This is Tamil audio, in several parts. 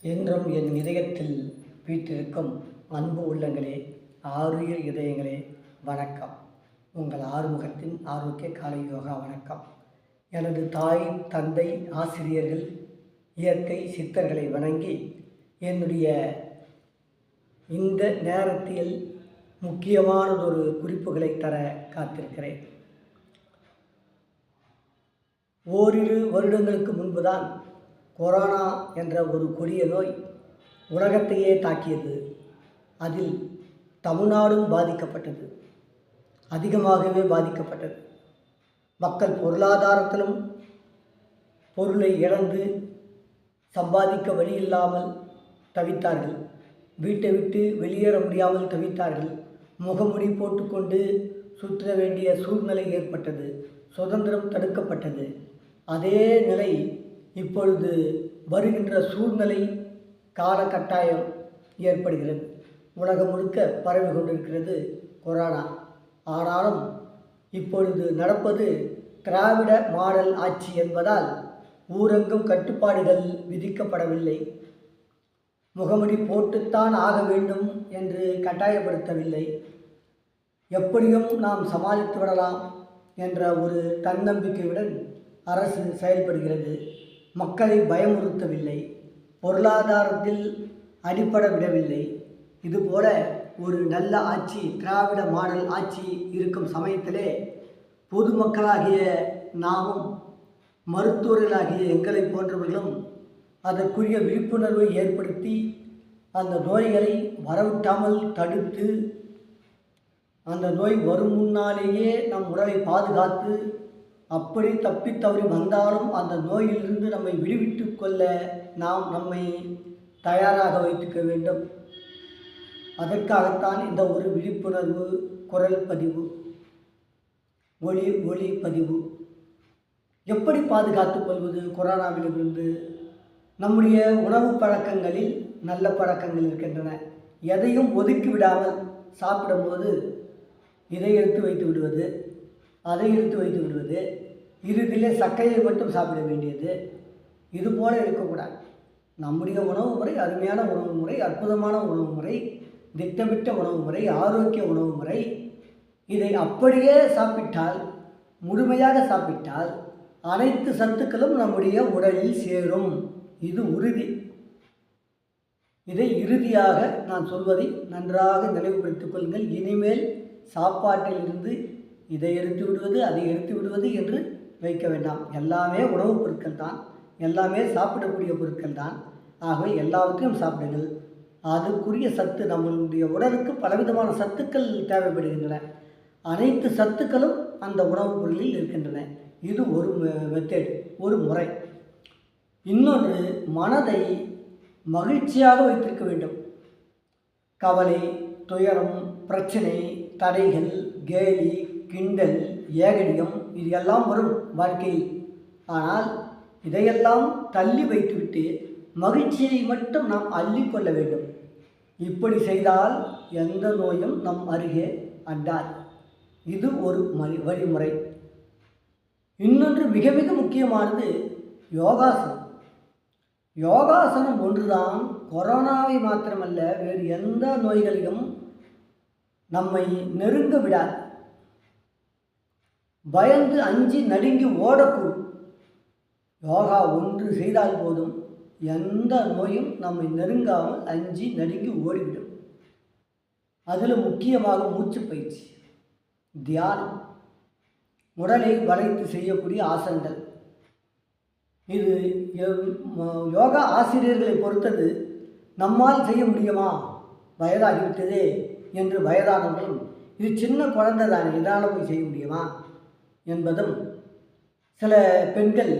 என்றும் என் இதயத்தில் வீற்றிருக்கும் அன்பு உள்ளங்களே ஆரோக்கிய இதயங்களே வணக்கம். உங்கள் ஆறுமுகத்தின் ஆரோக்கிய காலை யோகா வணக்கம். எனது தாய் தந்தை ஆசிரியர்கள் இயற்கை சித்தர்களை வணங்கி என்னுடைய இந்த நேரத்தில் முக்கியமானதொரு குறிப்புகளை தர காத்திருக்கிறேன். ஓரிரு வருடங்களுக்கு முன்புதான் கொரோனா என்ற ஒரு கொடிய நோய் உலகத்தையே தாக்கியது. அதில் தமிழ்நாடும் பாதிக்கப்பட்டது. அதிகமாகவே பாதிக்கப்பட்டது. மக்கள் பொருளாதாரத்திலும் பொருளை இழந்து சம்பாதிக்க வழி இல்லாமல் தவித்தார்கள். வீட்டை விட்டு வெளியேற முடியாமல் தவித்தார்கள். முகமுடி போட்டுக்கொண்டு சுற்ற வேண்டிய சூழ்நிலை ஏற்பட்டது. சுதந்திரம் தடுக்கப்பட்டது. அதே நிலை இப்பொழுது வருகின்ற சூழ்நிலை காலகட்டாயம் ஏற்படுகிறது. உலகம் முழுக்க பரவி கொண்டிருக்கிறது கொரோனா. ஆனாலும் இப்பொழுது நடப்பது திராவிட மாடல் ஆட்சி என்பதால் ஊரங்கும் கட்டுப்பாடுகள் விதிக்கப்படவில்லை. முகமுடி போட்டுத்தான் ஆக வேண்டும் என்று கட்டாயப்படுத்தவில்லை. எப்படியும் நாம் சமாளித்து விடலாம் என்ற ஒரு தன்னம்பிக்கையுடன் அரசு செயல்படுகிறது. மக்களை பயமுறுத்தவில்லை. பொருளாதாரத்தில் அடிப்பட விடவில்லை இதுபோல ஒரு நல்ல ஆட்சி திராவிட மாடல் ஆட்சி இருக்கும் சமயத்திலே பொதுமக்களாகிய நாமும் மருத்துவர்களாகிய எங்களை போன்றவர்களும் அதற்குரிய விழிப்புணர்வை ஏற்படுத்தி அந்த நோய்களை வரவிட்டாமல் தடுத்து அந்த நோய் வரும் முன்னாலேயே நம் உடலை பாதுகாத்து அப்படி தப்பி தவறி வந்தாலும் அந்த நோயிலிருந்து நம்மை விடுவித்து கொள்ள நாம் நம்மை தயாராக வைத்துக்க வேண்டும். அதற்காகத்தான் இந்த ஒரு விழிப்புணர்வு குரல் பதிவு ஒளி ஒளி பதிவு. எப்படி பாதுகாத்துக் கொள்வது கொரோனாவிலிருந்து? நம்முடைய உணவு பழக்கங்களில் நல்ல பழக்கங்கள் இருக்கின்றன. எதையும் ஒதுக்கி விடாமல் சாப்பிடும்போது இதை எடுத்து வைத்து விடுவது. அதை எடுத்து வைத்து விடுவது. இறுதியிலே சக்கையை மட்டும் சாப்பிட வேண்டியது. இது போல இருக்கக்கூடாது. நம்முடைய உணவு முறை அருமையான உணவு முறை அற்புதமான உணவு முறை திட்டமிட்ட உணவு முறை ஆரோக்கிய உணவு முறை. இதை அப்படியே சாப்பிட்டால் முழுமையாக சாப்பிட்டால் அனைத்து சத்துக்களும் நம்முடைய உடலில் சேரும். இது உறுதி. இதை இறுதியாக நான் சொல்வதை நன்றாக நினைவுபடுத்திக் கொள்ளுங்கள். இனிமேல் சாப்பாட்டில் இருந்து இதை எடுத்து விடுவது அதை எடுத்து விடுவது என்று வைக்க வேண்டாம். எல்லாமே உணவுப் பொருட்கள் தான். எல்லாமே சாப்பிடக்கூடிய பொருட்கள் தான். ஆகவே எல்லாவற்றையும் சாப்பிடுங்கள். அதுக்குரிய சத்து நம்மளுடைய உடலுக்கு பலவிதமான சத்துக்கள் தேவைப்படுகின்றன. அனைத்து சத்துக்களும் அந்த உணவுப் பொருளில் இருக்கின்றன. இது ஒரு மெத்தேட் ஒரு முறை. இன்னொன்று மனதை மகிழ்ச்சியாக வைத்திருக்க வேண்டும். கவலை துயரம் பிரச்சனை தடைகள் கேலி கிண்டல் ஏகடியம் இது எல்லாம் வரும் வாழ்க்கையில். ஆனால் இதையெல்லாம் தள்ளி வைத்துவிட்டு மகிழ்ச்சியை மட்டும் நாம் அள்ளிக்கொள்ள வேண்டும். இப்படி செய்தால் எந்த நோயும் நம் அருகே அண்டார் இது ஒரு மறி வழிமுறை. இன்னொன்று மிக மிக முக்கியமானது யோகாசனம். யோகாசனம் ஒன்றுதான் கொரோனாவை மாத்திரமல்ல வேறு எந்த நோய்களையும் நம்மை நெருங்க விடாது. பயந்து அஞ்சி நடுங்கி ஓடக்கூடும். யோகா ஒன்று செய்தால் போதும். எந்த நோயும் நம்மை நெருங்காமல் அஞ்சி நடுங்கி ஓடிவிடும். அதில் முக்கியமாக மூச்சு பயிற்சி தியானம் உடலை வளைத்து செய்யக்கூடிய ஆசனங்கள். இது யோகா ஆசிரியர்களை பொறுத்தது நம்மால் செய்ய முடியுமா? வயதாகிவிட்டதே என்று வயதானவர்களும் இது சின்ன குழந்தை தானே இதனால் போய் செய்ய முடியுமா? என்பதும் சில பெண்கள்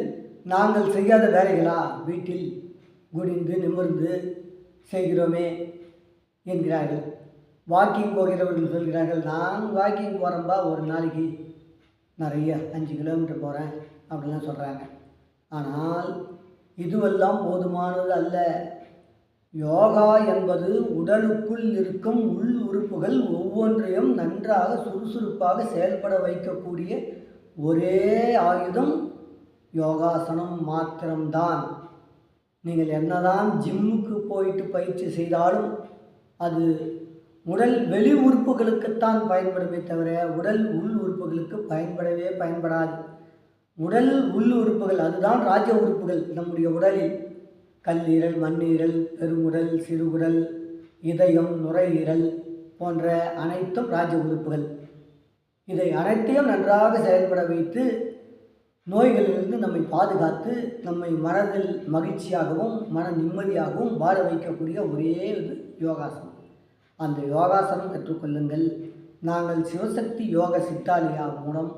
நாங்கள் செய்யாத வேலைகளா வீட்டில் குனிந்து நிமிர்ந்து செய்கிறோமே என்கிறார்கள். வாக்கிங் போகிறவர்கள் சொல்கிறார்கள் நான் வாக்கிங் போகிறேன்பா ஒரு நாளைக்கு நிறைய அஞ்சு கிலோமீட்டர் போகிறேன் அப்படிலாம் சொல்கிறாங்க ஆனால் இதுவெல்லாம் போதுமானது அல்ல. யோகா என்பது உடலுக்குள் இருக்கும் உள் உறுப்புகள் ஒவ்வொன்றையும் நன்றாக சுறுசுறுப்பாக செயல்பட வைக்கக்கூடிய ஒரே ஆயுதம் யோகாசனம் மாத்திரம்தான். நீங்கள் என்னதான் ஜிம்முக்கு போயிட்டு பயிற்சி செய்தாலும் அது உடல் வெளி உறுப்புகளுக்குத்தான் பயன்படுமே தவிர உடல் உள் உறுப்புகளுக்கு பயன்படவே பயன்படாது. உடல் உள் உறுப்புகள் அதுதான் ராஜ உறுப்புகள். நம்முடைய உடலில் கல்லீரல் மண்ணீரல் பெருங்குடல் சிறுகுடல் இதயம் நுரையீரல் போன்ற அனைத்தும் ராஜ உறுப்புகள். இதை அனைத்தையும் நன்றாக செயல்பட வைத்து நோய்களிலிருந்து நம்மை பாதுகாத்து நம்மை மனதில் மகிழ்ச்சியாகவும் மன நிம்மதியாகவும் வாழ வைக்கக்கூடிய ஒரே இது யோகாசனம். அந்த யோகாசனம் கற்றுக்கொள்ளுங்கள். நாங்கள் சிவசக்தி யோக சித்தாலியா மூலம்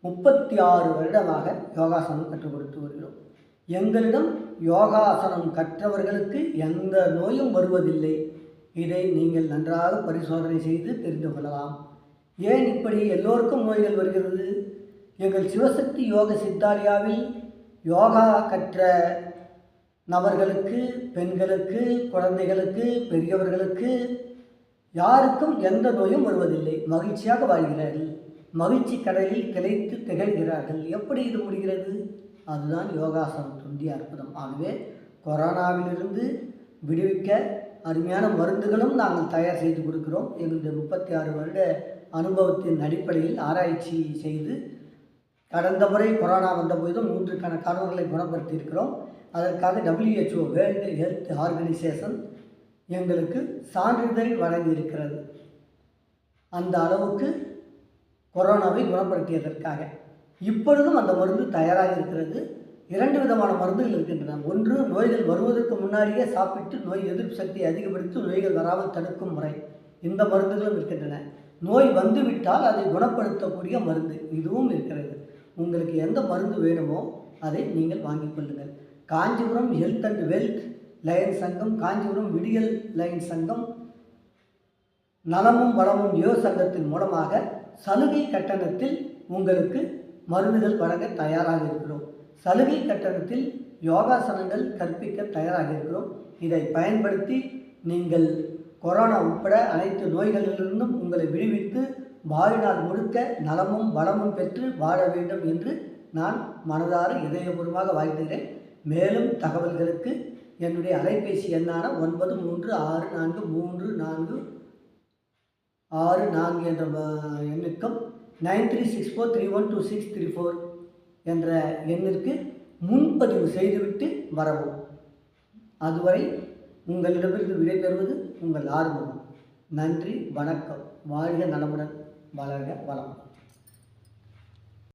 முப்பத்தி ஆறு வருடமாக யோகாசனம் கற்றுக் கொடுத்து வருகிறோம். எங்களிடம் யோகாசனம் கற்றவர்களுக்கு எந்த நோயும் வருவதில்லை. இதை நீங்கள் நன்றாக பரிசோதனை செய்து தெரிந்து கொள்ளலாம். ஏன் இப்படி எல்லோருக்கும் நோய்கள் வருகிறது? எங்கள் சிவசக்தி யோக சித்தாலியாவில் யோகா கற்ற நபர்களுக்கு பெண்களுக்கு குழந்தைகளுக்கு பெரியவர்களுக்கு யாருக்கும் எந்த நோயும் வருவதில்லை. மகிழ்ச்சியாக வாழ்கிறார்கள். மகிழ்ச்சி கடலில் கிளைத்து திகழ்கிறார்கள். எப்படி இது முடிகிறது? அதுதான் யோகாசனம். துண்டிய அற்புதம். ஆகவே கொரோனாவிலிருந்து விடுவிக்க அருமையான மருந்துகளும் நாங்கள் தயார் செய்து கொடுக்கிறோம். எங்களுடைய முப்பத்தி ஆறு வருட அனுபவத்தின் அடிப்படையில் ஆராய்ச்சி செய்து கடந்த முறை கொரோனா வந்தபோதும் நூற்று கணக்கானவர்களை குணப்படுத்தி இருக்கிறோம். அதற்காக டபிள்யூஹெச்ஓ வேர்ல்டு ஹெல்த் ஆர்கனைசேஷன் எங்களுக்கு சான்றிதழ் வழங்கியிருக்கிறது. அந்த அளவுக்கு கொரோனாவை குணப்படுத்தியதற்காக. இப்பொழுதும் அந்த மருந்து தயாராக இருக்கிறது. இரண்டு விதமான மருந்துகள் இருக்கின்றன. ஒன்று நோய்கள் வருவதற்கு முன்னாடியே சாப்பிட்டு நோய் எதிர்ப்பு சக்தியை அதிகப்படுத்தி நோய்கள் வராமல் தடுக்கும் முறை. இந்த மருந்துகளும் இருக்கின்றன. நோய் வந்துவிட்டால் அதை குணப்படுத்தக்கூடிய மருந்து. இதுவும் இருக்கிறது. உங்களுக்கு எந்த மருந்து வேணுமோ அதை நீங்கள் வாங்கி கொள்ளுங்கள். Kanchipuram health and wealth lion சங்கம் காஞ்சிபுரம் விடியல் லயன் சங்கம் நலமும் வளமும் யோ சங்கத்தின் மூலமாக சலுகை கட்டணத்தில் உங்களுக்கு மருந்துகள் வழங்க தயாராக இருக்கிறோம். சலுகை கட்டணத்தில் யோகாசனங்கள் கற்பிக்க தயாராக இருக்கிறோம். இதை பயன்படுத்தி நீங்கள் கொரோனா உட்பட அனைத்து நோய்களிலிருந்தும் உங்களை விடுவித்து வாழ்நாள் முழுக்க நலமும் வளமும் பெற்று வாழ வேண்டும் என்று நான் மனதார இதயபூர்வமாக வாழ்த்துகிறேன். மேலும் தகவல்களுக்கு என்னுடைய அலைபேசி எண்ணான ஒன்பது மூன்று ஆறு நான்கு மூன்று நான்கு ஆறு நான்கு என்ற எண்ணுக்கும் nine three six four three one two six three four என்ற எண்ணிற்கு முன்பதிவு செய்துவிட்டு வரவும். அதுவரை உங்களிடமிருந்து விடைபெறுவது உங்கள் ஆர்வம் நன்றி வணக்கம். வாழ்க நலமுடன். வளர்க வளம்